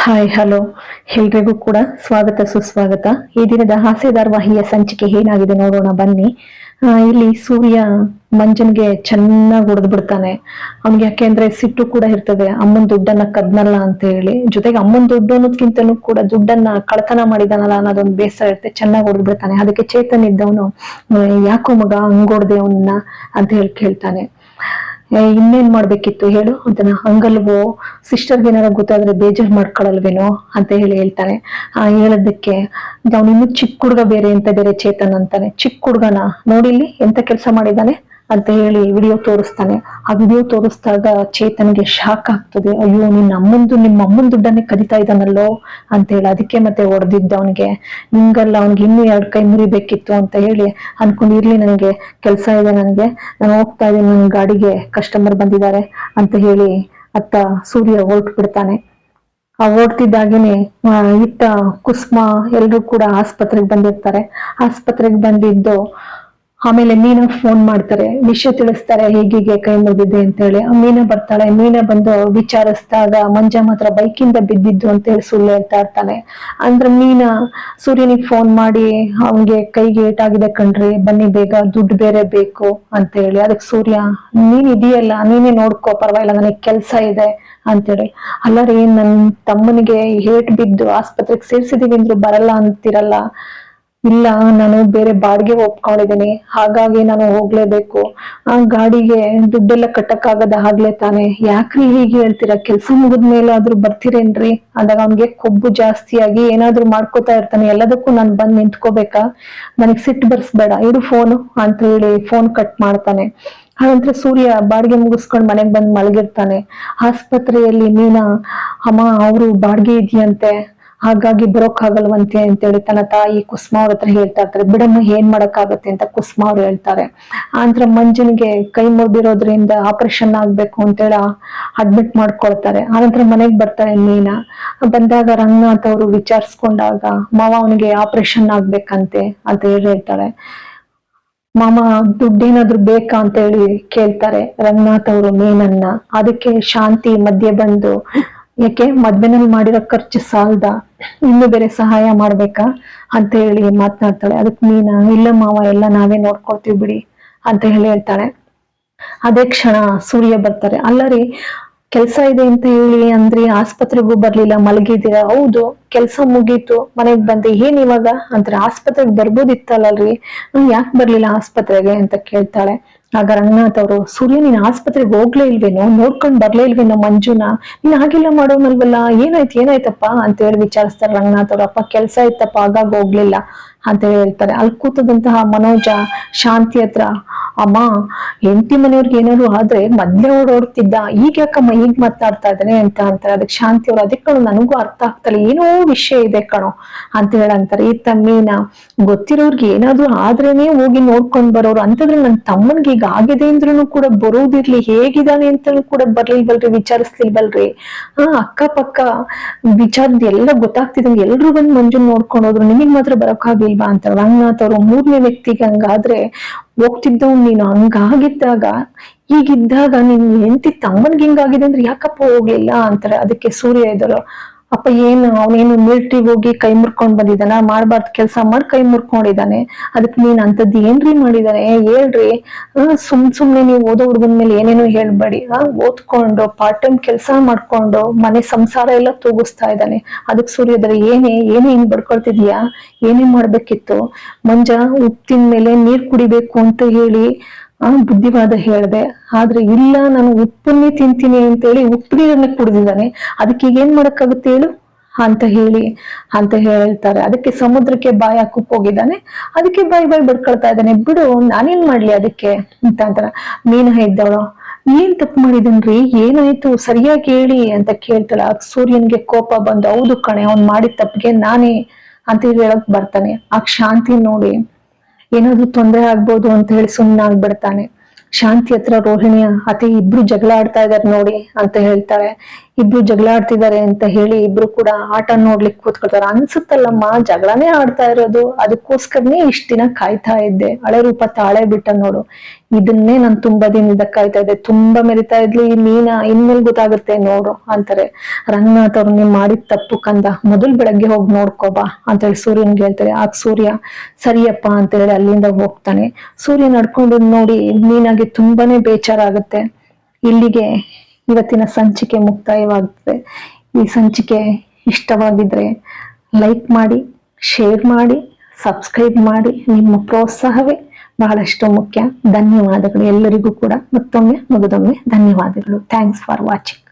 Hi hello ಎಲ್ರಿಗೂ ಕೂಡ ಸ್ವಾಗತ, ಸುಸ್ವಾಗತ. ಈ ದಿನದ ಹಾಸ್ಯ ಧಾರಾವಾಹಿಯ ಸಂಚಿಕೆ ಏನಾಗಿದೆ ನೋಡೋಣ, ಬನ್ನಿ. ಇಲ್ಲಿ ಸೂರ್ಯ ಮಂಜನ್ಗೆ ಚೆನ್ನಾಗಿ ಹೊಡೆದು ಬಿಡ್ತಾನೆ. ಅವ್ನಿಗೆ ಯಾಕೆಂದ್ರೆ ಸಿಟ್ಟು ಕೂಡ ಇರ್ತದೆ. ಅಮ್ಮನ್ ದುಡ್ಡನ್ನ ಕದ್ನಲ್ಲ ಅಂತ ಹೇಳಿ. ಜೊತೆಗೆ ಅಮ್ಮನ್ ದುಡ್ಡು ಅನ್ನೋದ್ಕಿಂತನೂ ಕೂಡ ದುಡ್ಡನ್ನ ಕಳ್ತನ ಮಾಡಿದಾನಲ್ಲ ಅನ್ನೋದೊಂದು ಬೇಸರ ಇರುತ್ತೆ. ಚೆನ್ನಾಗಿ ಹೊಡೆದು ಬಿಡ್ತಾನೆ. ಅದಕ್ಕೆ ಚೇತನ್ ಇದ್ದವನು ಯಾಕೋ ಮಗ ಹಂಗ್ ಅವನ್ನ ಅಂತ ಹೇಳಿ ಕೇಳ್ತಾನೆ. ಇನ್ನೇನ್ ಮಾಡ್ಬೇಕಿತ್ತು ಹೇಳು? ಅಂತ ಹಂಗಲ್ವೋ? ಸಿಸ್ಟರ್ಗೆ ಏನಾರ ಗೊತ್ತಾದ್ರೆ ಬೇಜಾರ್ ಮಾಡ್ಕೊಳಲ್ವೇನೋ ಅಂತ ಹೇಳಿ ಹೇಳ್ತಾನೆ. ಆ, ಹೇಳದಕ್ಕೆ, ಅವ್ನು ಇನ್ನು ಚಿಕ್ಕ ಹುಡುಗ ಬೇರೆ ಅಂತ ಬೇರೆ ಚೇತನ್ ಅಂತಾನೆ. ಚಿಕ್ಕ ಹುಡುಗನ ನೋಡಿಲ್ಲಿ ಎಂತ ಕೆಲಸ ಮಾಡಿದಾನೆ ಅಂತ ಹೇಳಿ ವಿಡಿಯೋ ತೋರಿಸ್ತಾನೆ. ಆ ವಿಡಿಯೋ ತೋರಿಸ್ದಾಗ ಚೇತನ್ಗೆ ಶಾಕ್ ಆಗ್ತದೆ. ಅಯ್ಯೋ ನಿನ್ನ ಅಮ್ಮಂದು ನಿಮ್ಮ ಅಮ್ಮನ ದುಡ್ಡನ್ನೇ ಕದಿತಾ ಇದ್ದಾನಲ್ಲೋ ಅಂತ ಹೇಳಿ. ಅದಕ್ಕೆ ಮತ್ತೆ ಹೊಡೆದಿದ್ದ ಅವನಿಗೆ. ನಿಂಗಲ್ಲ, ಅವ್ನಿಗೆ ಇನ್ನೂ ಎರಡು ಕೈ ಮುರಿಬೇಕಿತ್ತು ಅಂತ ಹೇಳಿ ಅನ್ಕೊಂಡು ಇರ್ಲಿ ನನಗೆ. ಕೆಲಸ ಇದೆ ನನಗೆ. ನಾನು ಹೋಗ್ತಾ ಇದ್ದೀನಿ ನನ್ನ ಗಾಡಿಗೆ. ಕಸ್ಟಮರ್ ಬಂದಿದ್ದಾರೆ ಅಂತ ಹೇಳಿ ಅತ್ತ ಸೂರ್ಯ ಹೊರಟು ಬಿಡ್ತಾನೆ ಆ ಓಡ್ತಿದ್ದಾಗೇನೆ ಇತ್ತ ಕುಸ್ಮ ಎಲ್ರು ಕೂಡ ಆಸ್ಪತ್ರೆಗೆ ಬಂದಿರ್ತಾರೆ. ಆಸ್ಪತ್ರೆಗೆ ಬಂದಿದ್ದು ಆಮೇಲೆ ಮೀನಾ ಫೋನ್ ಮಾಡ್ತಾರೆ ವಿಷಯ ತಿಳಿಸ್ತಾರೆ ಹೀಗೀಗೆ ಕೈ ಮುಗಿದಿದೆ ಅಂತ ಹೇಳಿ. ಮೀನಾ ಬರ್ತಾಳೆ, ಮೀನಾ ಬಂದು ವಿಚಾರಿಸಿದಾಗ ಮಂಜ ಮಾತ್ರ ಬೈಕಿಂದ ಬಿದ್ದಿದ್ದು ಅಂತ ಹೇಳಿ ಸುಳ್ಳು ಹೇಳ್ತಾ ಇರ್ತಾನೆ. ಅಂದ್ರೆ ಮೀನಾ ಸೂರ್ಯನಿಗೆ ಫೋನ್ ಮಾಡಿ ಅವನ್ಗೆ ಕೈಗೆ ಏಟಾಗಿದೆ ಕಣ್ರಿ, ಬನ್ನಿ ಬೇಗ, ದುಡ್ಡು ಬೇರೆ ಬೇಕು ಅಂತ ಹೇಳಿ. ಅದಕ್ಕೆ ಸೂರ್ಯ, ನೀನ್ ಇದೆಯಲ್ಲ, ನೀನೇ ನೋಡ್ಕೋ, ಪರವಾಗಿಲ್ಲ, ನನಗೆ ಕೆಲಸ ಇದೆ ಅಂತೇಳಿ ಅಲ್ಲ ರೀ ನನ್ ತಮ್ಮನಿಗೆ ಹೇಟ್ ಬಿದ್ದು ಆಸ್ಪತ್ರೆಗೆ ಸೇರ್ಸಿದೀವಿ ಅಂದ್ರು ಬರಲ್ಲ ಅಂತಿರಲ್ಲ. ಇಲ್ಲ, ನಾನು ಬೇರೆ ಬಾಡಿಗೆ ಒಪ್ಕೊಂಡಿದ್ದೀನಿ, ಹಾಗಾಗಿ ನಾನು ಹೋಗ್ಲೇಬೇಕು. ಆ ಗಾಡಿಗೆ ದುಡ್ಡೆಲ್ಲ ಕಟ್ಟಕ್ಕಾಗದ ಆಗ್ಲೇ ತಾನೆ. ಯಾಕ್ರಿ ಹೀಗೆ ಹೇಳ್ತೀರಾ? ಕೆಲ್ಸ ಮುಗಿದ್ಮೇಲೆ ಆದ್ರೂ ಬರ್ತೀರೇನ್ರಿ? ಅಂದಾಗ ಅವ್ನಿಗೆ ಕೊಬ್ಬು ಜಾಸ್ತಿಯಾಗಿ ಏನಾದ್ರೂ ಮಾಡ್ಕೋತಾ ಇರ್ತಾನೆ. ಎಲ್ಲದಕ್ಕೂ ನಾನು ಬಂದ್ ನಿಂತ್ಕೋಬೇಕಾ? ನನಗೆ ಸಿಟ್ಟು ಬರ್ಸ್ಬೇಡ. ಇಡು ಫೋನು ಅಂತ ಹೇಳಿ ಫೋನ್ ಕಟ್ ಮಾಡ್ತಾನೆ. ಆನಂತರ ಸೂರ್ಯ ಬಾಡಿಗೆ ಮುಗಿಸ್ಕೊಂಡು ಮನೆಗ್ ಬಂದ್ ಮಲಗಿರ್ತಾನೆ. ಆಸ್ಪತ್ರೆಯಲ್ಲಿ ಮೀನಾ, ಅಮ್ಮ, ಅವರು ಬಾಡಿಗೆ ಇದೆಯಂತೆ. ಹಾಗಾಗಿ ಬರೋಕ್ಕಾಗಲ್ವಂತೆ ಅಂತೇಳಿ ತನ್ನ ತಾಯಿ ಕುಸುಮ ಅವ್ರ ಹತ್ರ ಹೇಳ್ತಾ ಇರ್ತಾರೆ, ಬಿಡಮ್ಮ, ಏನ್ ಮಾಡಕ್ಕಾಗತ್ತೆ? ಅಂತ ಕುಸುಮ ಅವ್ರು ಹೇಳ್ತಾರೆ. ಆಂತರ ಮಂಜುನಿಗೆ ಕೈ ಮುರಿದಿರೋದ್ರಿಂದ ಆಪರೇಷನ್ ಆಗ್ಬೇಕು ಅಂತೇಳಿ ಅಡ್ಮಿಟ್ ಮಾಡ್ಕೊಳ್ತಾರೆ. ಆನಂತರ ಮನೆಗ್ ಬರ್ತಾರೆ ಮೀನಾ. ಬಂದಾಗ ರಂಗನಾಥ್ ಅವರು ವಿಚಾರಿಸ್ಕೊಂಡಾಗ, ಮಾವ, ಅವನಿಗೆ ಆಪರೇಷನ್ ಆಗ್ಬೇಕಂತೆ ಅಂತ ಹೇಳಿ ಹೇಳ್ತಾರೆ ಮಾಮ, ದುಡ್ಡೇನಾದ್ರೂ ಬೇಕಾ? ಅಂತ ಹೇಳಿ ಕೇಳ್ತಾರೆ ರಂಗನಾಥ್ ಅವರು ಮೀನನ್ನ. ಅದಕ್ಕೆ ಶಾಂತಿ ಮಧ್ಯೆ ಬಂದು ಯಾಕೆ ಮದ್ವೆನಲ್ಲಿ ಮಾಡಿರೋ ಖರ್ಚು ಸಾಲದ ಇನ್ನು ಬೇರೆ ಸಹಾಯ ಮಾಡ್ಬೇಕಾ ಅಂತ ಹೇಳಿ ಮಾತನಾಡ್ತಾಳೆ. ಅದಕ್ಕೆ ಮೀನಾ, ಇಲ್ಲ ಮಾವ, ಎಲ್ಲ ನಾವೇ ನೋಡ್ಕೊಳ್ತೀವಿ ಬಿಡಿ ಅಂತ ಹೇಳಿ ಹೇಳ್ತಾಳೆ. ಅದೇ ಕ್ಷಣ ಸೂರ್ಯ ಬರ್ತಾರೆ. ಅಲ್ಲರಿ, ಕೆಲಸ ಇದೆ ಅಂತ ಹೇಳಿ ಅಂದ್ರಿ ಆಸ್ಪತ್ರೆಗೂ ಬರ್ಲಿಲ್ಲ, ಮಲಗಿದ್ದೀರಾ? ಹೌದು, ಕೆಲಸ ಮುಗೀತು, ಮನೆಗ್ ಬಂದೆ. ಏನ್ ಇವಾಗ? ಅಂದ್ರೆ ಆಸ್ಪತ್ರೆಗೆ ಬರ್ಬೋದಿತ್ತಲ್ಲಲ್ರಿ? ಯಾಕೆ ಬರ್ಲಿಲ್ಲ ಆಸ್ಪತ್ರೆಗೆ ಅಂತ ಕೇಳ್ತಾಳೆ. ಆಗ ರಂಗನಾಥ್ ಅವರು, ಸೂರ್ಯ, ನೀನ್ ಆಸ್ಪತ್ರೆಗೆ ಹೋಗ್ಲೇ ಇಲ್ವೇನೋ? ನೋಡ್ಕೊಂಡ್ ಬರ್ಲೇ ಇಲ್ವೇನೋ ಮಂಜುನ? ನೀನ್ ಆಗಿಲ್ಲ ಮಾಡೋನಲ್ವಲ್ಲ? ಏನಾಯ್ತು? ಏನಾಯ್ತಪ್ಪ? ಅಂತ ಹೇಳಿ ವಿಚಾರಿಸ್ತಾರೆ ರಂಗನಾಥ್ ಅವ್ರು. ಅಪ್ಪ, ಕೆಲ್ಸ ಇತ್ತಪ್ಪ, ಆಗಾಗ ಹೋಗ್ಲಿಲ್ಲ. ಅಂತ ಹೇಳಿ ಹೇಳ್ತಾರೆ. ಅಲ್ಲಿ ಕೂತದಂತಹ ಮನೋಜ, ಶಾಂತಿ ಹತ್ರ, ಅಮ್ಮ, ಹೆಂಡತಿ ಮನೆಯವ್ರಿಗೆ ಏನಾದ್ರು ಆದ್ರೆ ಮೊದ್ಲೇ ಓಡೋಡ್ತಿದ್ದ ಈಗ ಯಾಕಮ್ಮ ಈಗ ಮಾತಾಡ್ತಾ ಇದ್ದಾನೆ ಅಂತ ಅಂತಾರೆ. ಅದಕ್ಕೆ ಶಾಂತಿ ಅವ್ರು, ಅದಕ್ಕೆ ಕಣೋ, ನನಗೂ ಅರ್ಥ ಆಗ್ತಲ್ಲ ಏನೋ ವಿಷಯ ಇದೆ ಕಣೋ ಅಂತ ಹೇಳಂತಾರೆ. ಈ ತಮ್ಮೀನ, ಗೊತ್ತಿರೋರ್ಗೆ ಏನಾದ್ರು ಆದ್ರೇನೆ ಹೋಗಿ ನೋಡ್ಕೊಂಡ್ ಬರೋರು. ಅಂತಂದ್ರೆ ನನ್ ತಮ್ಮನ್ಗೆ ಈಗ ಆಗಿದೆ ಅಂದ್ರೂ ಕೂಡ ಬರೋದಿರ್ಲಿ. ಹೇಗಿದ್ದಾನೆ ಅಂತಲೂ ಕೂಡ ಬರ್ಲಿಲ್ವಲ್ರಿ, ವಿಚಾರಿಸ್ಲಿಲ್ವಲ್ರಿ. ಆ, ಅಕ್ಕಪಕ್ಕ ವಿಚಾರದ ಎಲ್ಲ ಗೊತ್ತಾಗ್ತಿದಂಗೆ ಎಲ್ರು ಬಂದು ಮಂಜು ನೋಡ್ಕೊಂಡು ಹೋದ್ರು. ನಿಮಗ್ ಮಾತ್ರ ಬರೋಕ್ಕಾಗಿಲ್ವಾ ಅಂತ ರಂಗನಾಥ್ ಅವರು ಮೂರನೇ ವ್ಯಕ್ತಿಗೆ ಹಂಗಾದ್ರೆ ಹೋಗ್ತಿದ್ದವ್ ನೀನು ಹಂಗಾಗಿದ್ದಾಗ ಹೀಗಿದ್ದಾಗ ನಿನ್ ಹೆಂಡತಿ ತಮ್ಮನ್ಗೆ ಹಿಂಗಾಗಿದೆ ಅಂದ್ರೆ ಯಾಕಪ್ಪ ಹೋಗ್ಲಿಲ್ಲ ಅಂತಾರೆ. ಅದಕ್ಕೆ ಸೂರ್ಯ ಇದ್ರು ಅಪ್ಪ, ಏನು? ಅವನೇನು ಮಿಲ್ಟ್ರಿ ಹೋಗಿ ಕೈ ಮುರ್ಕೊಂಡ್ ಬಂದಿದ್ದಾನ? ಮಾಡ್ಬಾರ್ದು ಕೆಲಸ ಮಾಡಿ ಕೈ ಮುರ್ಕೊಂಡಿದ್ದಾನೆ. ಅದಕ್ಕೆ ನೀನ್ ಅಂತದ್ ಏನ್ರಿ ಮಾಡಿದಾನೆ? ಹೇಳ್ರಿ. ಸುಮ್ ಸುಮ್ನೆ ನೀವು ಓದೋ ಹುಡುಗನ ಮೇಲೆ ಏನೇನೋ ಹೇಳ್ಬೇಡಿ. ಓದ್ಕೊಂಡು ಪಾರ್ಟ್ ಟೈಮ್ ಕೆಲಸ ಮಾಡ್ಕೊಂಡು, ಮನೆ ಸಂಸಾರ ಎಲ್ಲ ತೂಗಿಸ್ತಾ ಇದ್ದಾನೆ. ಅದಕ್ಕೆ ಸೂರ್ಯೋದಯ ಏನೇ ಏನೇ ಹಿಂಗ್ ಬಡ್ಕೊಳ್ತಿದ್ಯಾ? ಏನೇ ಮಾಡ್ಬೇಕಿತ್ತು? ಮಂಜ, ಉಪ್ಪಿನ ಮೇಲೆ ನೀರ್ ಕುಡಿಬೇಕು ಅಂತ ಹೇಳಿ ಆ ಬುದ್ಧಿವಾದ ಹೇಳ್ದೆ, ಆದ್ರೆ ಇಲ್ಲ, ನಾನು ಉಪ್ಪನ್ನೇ ತಿಂತೀನಿ ಅಂತ ಹೇಳಿ ಉಪ್ಪು ನೀರನ್ನ ಕುಡಿದಿದ್ದಾನೆ. ಅದಕ್ಕೆ ಏನ್ ಮಾಡಕ್ಕಾಗುತ್ತೆ ಹೇಳು? ಅಂತ ಹೇಳಿ, ಅಂತ ಹೇಳ್ತಾರೆ. ಅದಕ್ಕೆ ಸಮುದ್ರಕ್ಕೆ ಬಾಯಿ ಹಾಕಕ್ ಹೋಗಿದ್ದಾನೆ. ಅದಕ್ಕೆ ಬಾಯಿ ಬಾಯಿ ಬಡ್ಕೊಳ್ತಾ ಇದ್ದಾನೆ. ಬಿಡು, ನಾನೇನ್ ಮಾಡ್ಲಿ ಅದಕ್ಕೆ? ಅಂತ ಅಂತಾರ. ಮೀನ ಇದ್ದವಳು ಏನ್ ತಪ್ಪು ಮಾಡಿದನ್ರಿ ಏನಾಯ್ತು? ಸರಿಯಾಗಿ ಹೇಳಿ ಅಂತ ಕೇಳ್ತಾಳ. ಸೂರ್ಯನ್ಗೆ ಕೋಪ ಬಂದು, ಹೌದು ಕಣೆ, ಅವ್ನ್ ಮಾಡಿದ ತಪ್ಪಿಗೆ ನಾನೇ ಅಂತ ಹೇಳಿ ಹೇಳಕ್ ಬರ್ತಾನೆ. ಆ ಶಾಂತಿ ನೋಡಿ ಏನಾದ್ರೂ ತೊಂದರೆ ಆಗ್ಬೋದು ಅಂತ ಹೇಳಿ ಸುಮ್ಮನಾಗ್ಬಿಡ್ತಾನೆ ಶಾಂತಿ ಹತ್ರ ರೋಹಿಣಿಯ ಅತಿ ಇಬ್ರು ಜಗಳ ಆಡ್ತಾ ಇದಾರೆ ನೋಡಿ ಅಂತ ಹೇಳ್ತಾಳೆ. ಇಬ್ರು ಜಗಳ ಆಡ್ತಿದ್ದಾರೆ ಅಂತ ಹೇಳಿ ಇಬ್ರು ಕೂಡ ಆಟ ನೋಡ್ಲಿಕ್ಕೆ ಕೂತ್ಕೊಳ್ತಾರೆ. ಅನ್ಸುತ್ತಲ್ಲಮ್ಮ, ಜಗಳನೇ ಆಡ್ತಾ ಇರೋದು. ಅದಕ್ಕೋಸ್ಕರನೇ ಇಷ್ಟ ದಿನ ಕಾಯ್ತಾ ಇದ್ದೆ. ಹಳೆ ರೂಪ ತಾಳೆ ಬಿಟ್ಟ ನೋಡು. ಇದನ್ನೇ ನಾನು ತುಂಬಾ ದಿನದಿಂದ ಕಾಯ್ತಾ ಇದ್ದೆ. ತುಂಬಾ ಮೆರಿತಾ ಇದ್ಲಿ. ಈ ಇನ್ಮೇಲೆ ಗೊತ್ತಾಗುತ್ತೆ ನೋಡು ಅಂತಾರೆ. ರಂಗನಾಥ್ ಅವ್ರು ನೀವ್ ಮಾಡಿದ ತಪ್ಪು ಕಂದ ಮೊದಲ್ ಬೆಳಗ್ಗೆ ಹೋಗಿ ನೋಡ್ಕೋಬಾ ಅಂತ ಹೇಳಿ ಸೂರ್ಯನ್ಗೆ ಹೇಳ್ತಾರೆ. ಆಗ ಸೂರ್ಯ, ಸರಿಯಪ್ಪ ಅಂತ ಹೇಳಿ ಅಲ್ಲಿಂದ ಹೋಗ್ತಾನೆ. ಸೂರ್ಯ ನಡ್ಕೊಂಡು ನೋಡಿ ಮೀನಾಗೆ ತುಂಬಾನೇ ಬೇಜಾರಾಗುತ್ತೆ. ಇಲ್ಲಿಗೆ ಇವತ್ತಿನ ಸಂಚಿಕೆ ಮುಕ್ತಾಯವಾಗ್ತದೆ ಈ ಸಂಚಿಕೆ ಇಷ್ಟವಾಗಿದ್ರೆ ಲೈಕ್ ಮಾಡಿ, ಶೇರ್ ಮಾಡಿ, ಸಬ್ಸ್ಕ್ರೈಬ್ ಮಾಡಿ. ನಿಮ್ಮ ಪ್ರೋತ್ಸಾಹವೇ ಬಹಳಷ್ಟು ಮುಖ್ಯ. ಧನ್ಯವಾದಗಳು ಎಲ್ಲರಿಗೂ ಕೂಡ. ಮತ್ತೊಮ್ಮೆ ಮುಗಿದೊಮ್ಮೆ ಧನ್ಯವಾದಗಳು. Thanks for watching